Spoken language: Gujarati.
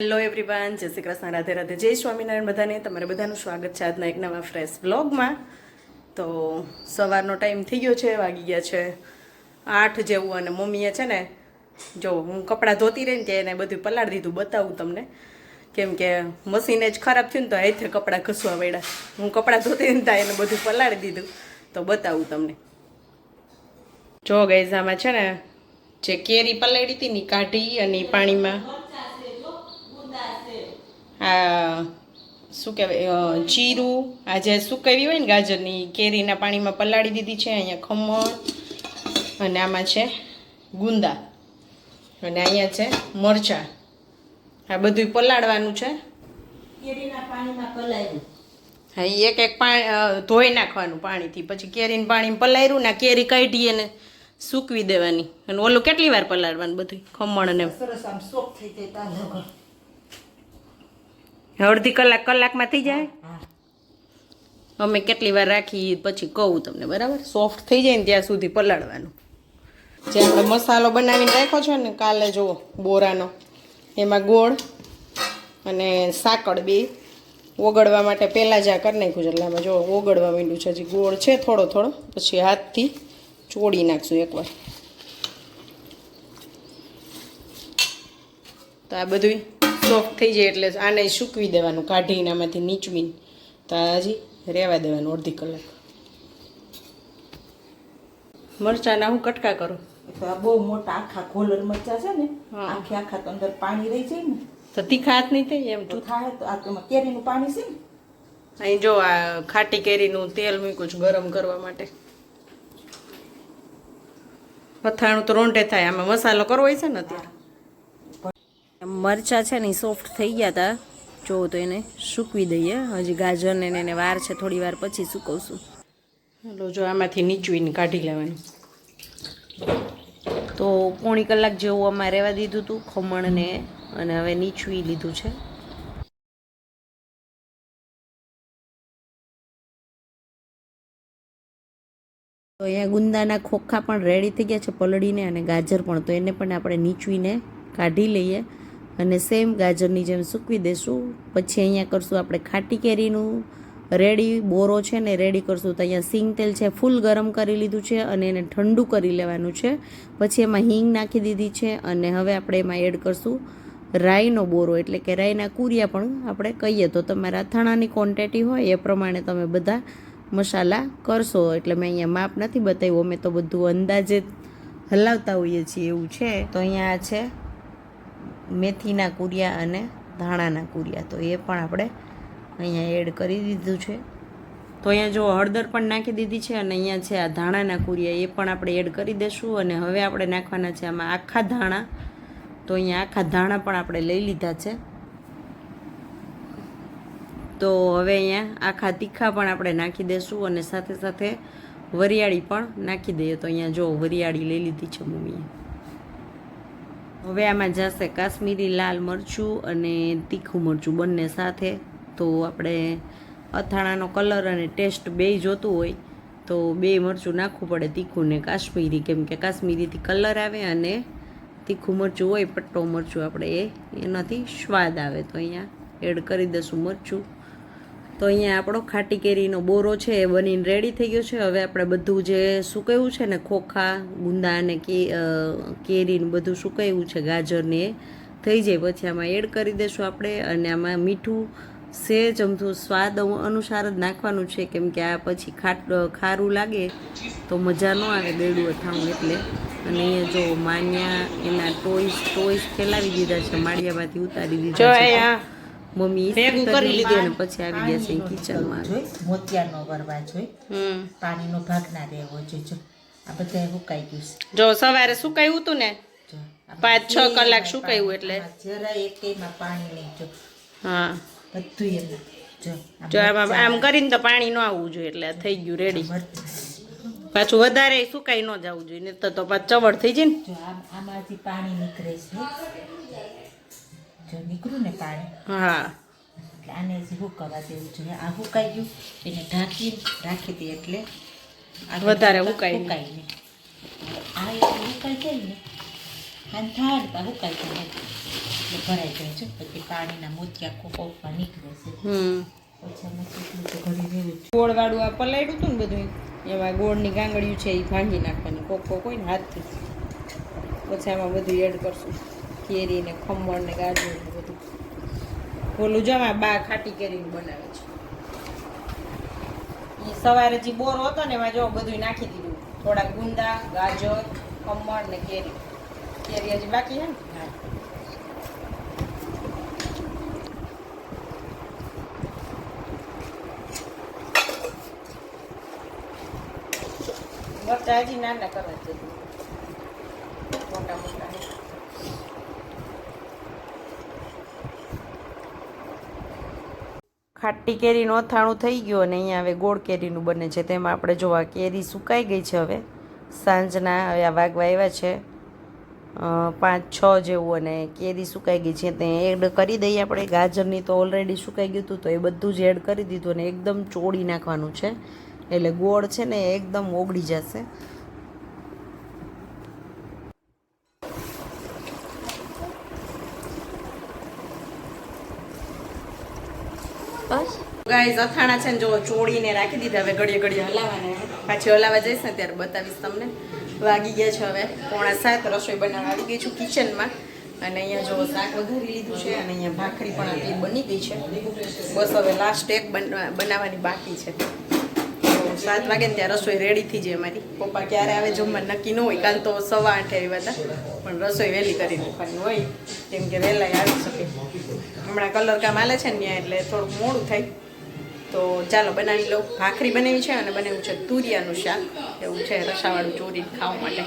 હેલો એવરીવન જય શ્રી કૃષ્ણ, રાધે રાધે, જય સ્વામિનારાયણ બધાને. તમારે બધાનું સ્વાગત છે આજના એક નવા ફ્રેશ બ્લોગમાં તો સવારનો ટાઈમ થઈ ગયો છે, વાગી ગયા છે આઠ જેવું અને મમ્મીએ છે ને, જો હું કપડાં ધોતી રહીને ત્યાં એને બધું પલાળી દીધું, બતાવું તમને. કેમ કે મશીને જ ખરાબ થયું ને તો હાથે કપડાં ઘસવા પડ્યા હું કપડાં ધોતી રહીને ત્યાં એને બધું પલાળી દીધું. તો બતાવું તમને. જો ગઈઝામાં છે ને, જે કેરી પલાળી હતી ને કાઢી અને પાણીમાં આ શું કહેવાય જીરું આ જે સુકાવી હોય ને ગાજરની કેરીના પાણીમાં પલાળી દીધી છે અહીંયા ખમણ અને આમાં છે ગુંદા અને અહીંયા છે મરચાં. આ બધું પલાળવાનું છે. કેરીના પાણીમાં પલાળ્યું. હા એક એક પાણી ધોઈ નાખવાનું પાણીથી પછી કેરીને પાણી પલાળ્યું ને કેરી કાઢી અને સૂકવી દેવાની. અને ઓલું કેટલી વાર પલાળવાનું બધું ખમણ અને સરસ આમ સોફ થઈ જાય અડધી કલાક કલાકમાં થઈ જાય? અમે કેટલી વાર રાખી પછી કહું તમને બરાબર? સોફ્ટ થઈ જાય ને ત્યાં સુધી પલાળવાનું. જે આપણે મસાલો બનાવીને રાખ્યો છે ને કાલે જુઓ બોરાનો એમાં ગોળ અને સાકળ બે. ઓગળવા માટે પહેલાં જ આ કરી નાખ્યું છે એટલે આમાં જો ઓગળવા માંડ્યું છે હજી ગોળ છે થોડો થોડો પછી હાથથી ચોડી નાખશું એકવાર. તો આ બધું સોફ્ટ થઈ જાય એટલે આને સૂકવી દેવાનું કાઢીને આમાંથી નીચવીને. તો હજી રહેવા દેવાનું અડધી કલાક. મરચાંના હું કટકા કરું? તો આ બહુ મોટા આખા કોલર મરચા છે ને આખી આખે તો અંદર પાણી રહી જાય ને. તો તીખા હાથ નહીં થાય એમ તો થાય તો આ કેરીનું પાણી છે ને. અહીં જો આ ખાટી કેરીનું તેલ મૂક્યું છું ગરમ કરવા માટે. અથાણું તો રોંટે થાય આમાં મસાલો કરવો હોય છે ને અત્યારે? મરચા છે ને સોફ્ટ થઈ ગયા હતા જો તો એને સૂકવી દઈએ. હજી ગાજરને ને એને વાર છે થોડી વાર પછી સૂકવશું. હાલો જો આમાંથી નીચવીને કાઢી લેવાનું. તો પોણી કલાક જેવું અમારે રહેવા દીધું હતું ખમણને અને હવે નીચવી લીધું છે. તો અહીંયા ગુંદાના ખોખા પણ રેડી થઈ ગયા છે પલળીને અને ગાજર પણ. તો એને પણ આપણે નીચવીને કાઢી લઈએ. અને સેમ ગાજરની જેમ સૂકવી દેશું. પછી અહીંયા કરશું આપણે ખાટી કેરીનું રેડી બોરો છે ને રેડી કરશું. તો અહીંયા સિંગ તેલ છે, ફૂલ ગરમ કરી લીધું છે અને એને ઠંડુ કરી લેવાનું છે. પછી એમાં હિંગ નાખી દીધી છે અને હવે આપણે એમાં એડ કરશું રાઈનો બોરો. એટલે કે રાઈના કુરિયા પણ આપણે કહીએ તો તમારા અથાણાની ક્વોન્ટિટી હોય એ પ્રમાણે તમે બધા મસાલા કરશો. એટલે મેં અહીંયા માપ નથી બતાવ્યું. અમે તો બધું અંદાજે હલાવતા હોઈએ છીએ એવું છે. તો અહીંયા આ છે મેથીના કુરિયા અને ધાણાના કુરિયા. તો એ પણ આપણે અહીંયા એડ કરી દીધું છે. તો અહીંયા જો હળદર પણ નાખી દીધી છે અને અહીંયા છે આ ધાણાના કુરિયા, એ પણ આપણે એડ કરી દઈશું અને હવે આપણે નાખવાના છે આમાં આખા ધાણા. તો અહીંયા આખા ધાણા પણ આપણે લઈ લીધા છે. તો હવે અહીંયા આખા તીખા પણ આપણે નાખી દઈશું અને સાથે સાથે વરિયાળી પણ નાખી દઈએ. તો અહીંયા જો વરિયાળી લઈ લીધી છે મમ્મીએ. હવે આમાં જશે કાશ્મીરી, લાલ મરચું અને તીખું મરચું બંને સાથે. તો આપણે અથાણાનો કલર અને ટેસ્ટ બેય જોતું હોય, તો બે મરચું નાખવું પડે, તીખું ને કાશ્મીરી. કેમ કે કાશ્મીરીથી કલર આવે અને તીખું મરચું હોય, પટ્ટો મરચું આપણે એ, એનાથી સ્વાદ આવે. તો અહીંયા એડ કરી દઈશું મરચું. તો અહીંયા આપણો ખાટી કેરીનો બોરો છે એ બનીને રેડી થઈ ગયો છે. હવે આપણે બધું જે સુકાયું છે ને ખોખા ગુંદા અને કે કેરીને બધું સુકાયું છે ગાજરને એ થઈ જાય. પછી આમાં એડ કરી દઈશું આપણે અને આમાં મીઠું સે ચમચું સ્વાદ અનુસાર જ નાખવાનું છે. કેમ કે આ પછી ખાટ ખારું લાગે તો મજા ન આવે દેડું અથાણું એટલે. અને અહીંયા જો માન્યા એના ટોઈસ ટોઈસ ફેલાવી દીધા છે માળિયામાંથી ઉતારી દીધા છે. મમ્મી ભેગું કરી લીધું અને પછી આવી ગયા છે કિચનમાં જોઈ મોતિયાનો વરવા જોઈ. પાણીનો ભાગ ના રહેવો જોઈએ આ બધા સુકાઈ ગયું છે. જો સવારે સુકાયું હતું ને? પાંચ છ કલાક સુકાયું એટલે. જરા એક પાણી નહીં જો. હા. બધું એમ જો આમાં આમ કરીને તો પાણી ન આવવું જોઈએ એટલે થઈ ગયું રેડી. પાછું વધારે સુકાઈ ન જવું જોઈએ ને તો તો પાછું ચવડ થઈ જાય ને. આમાંથી પાણી નીકળે છે. જો નીકળ્યું ને પાણી હા. એટલે આને હુકાવા દેવું જોઈએ? આ હુકાઈ ગયું એને ઢાંકી રાખી દે એટલે વધારે હુકાઈ હુકાય નહીં. આ એક હુકાઈ જાય ને આને થાય તો હુકાઈ જાય એટલે ભરાઈ જાય છે પછી પાણીના મોતિયા કોપમાં નીકળે છે. પછી કેટલું તો રહેવું વાળું આ પલાળ્યું હતું ને બધું એમાં? ગોળની ગાંગડિયું છે એ ભાંગી નાખવાની. કોક કોક હોય ને હાથથી. પછી આમાં બધું એડ કરશું. કેરી ને ખમણ ને ગાજર ને બધું. ઓલું જમા બા ખાટી કેરીનું બનાવે છે. એ સવારે જે બોર હતો ને એમાં જો બધું નાખી દીધું. થોડા ગુંદા, ગાજર, ખમણ ને કેરી. કેરી હજી બાકી છે ને? મરચા હજી નાના કરવા છે મોટા મોટા ખાટી કેરીનું અથાણું થઈ ગયું અને અહીંયા હવે ગોળ કેરીનું બને છે. તેમાં આપણે જોવા કેરી સુકાઈ ગઈ છે હવે. સાંજના હવે આ વાગવા આવ્યા છે. પાંચ, છ જેવું અને કેરી સુકાઈ ગઈ છે. તે એડ કરી દઈએ આપણે. ગાજરની તો ઓલરેડી સુકાઈ ગયું હતું તો એ બધું જ એડ કરી દીધું અને એકદમ ચોળી નાખવાનું છે. એટલે ગોળ છે ને એકદમ ઓગળી જશે બસ ગાઈઝ અથાણા છે ને જો ચોળીને રાખી દીધા, હવે ઘડીએ ઘડીએ હલાવવાને પાછી હલાવવા જઈશ ને ત્યારે બતાવીશ તમને. વાગી ગયા છે હવે પોણા સાત, રસોઈ બનાવવા આવી ગઈ છું કિચનમાં. અને અહીંયા જો શાક વઘારી લીધું છે અને અહીંયા ભાખરી પણ આપણી બની ગઈ છે. બસ હવે લાસ્ટ એક બનવા- બનાવવાની બાકી છે. સાત વાગે ને ત્યાં રસોઈ રેડી થઈ જાય અમારી પપ્પા ક્યારે આવે જમવા નક્કી ન હોય, કાલ તો સવા આઠે આવ્યા હતા. પણ રસોઈ વહેલી કરી નાખવાની હોય, કેમ કે વહેલા આવી શકે. હમણાં કલર કામ હાલે છે ને ત્યાં એટલે થોડુંક મોડું થાય. તો ચાલો બનાવી લો ભાખરી બનાવી છે અને બનાવ્યું છે તુરિયાનું શાક. એવું છે, રસાવાળું ચોરી ખાવા માટે.